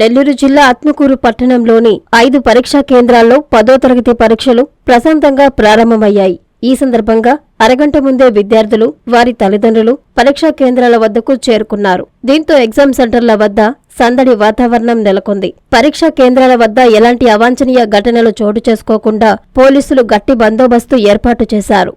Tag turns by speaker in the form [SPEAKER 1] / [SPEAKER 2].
[SPEAKER 1] నెల్లూరు జిల్లా ఆత్మకూరు పట్టణంలోని ఐదు పరీక్షా కేంద్రాల్లో పదో తరగతి పరీక్షలు ప్రశాంతంగా ప్రారంభమయ్యాయి. ఈ సందర్భంగా అరగంట ముందే విద్యార్థులు వారి తల్లిదండ్రులు పరీక్షా కేంద్రాల వద్దకు చేరుకున్నారు. దీంతో ఎగ్జామ్ సెంటర్ల వద్ద సందడి వాతావరణం నెలకొంది. పరీక్షా కేంద్రాల వద్ద ఎలాంటి అవాంఛనీయ ఘటనలు చోటు చేసుకోకుండా పోలీసులు గట్టి బందోబస్తు ఏర్పాటు చేశారు.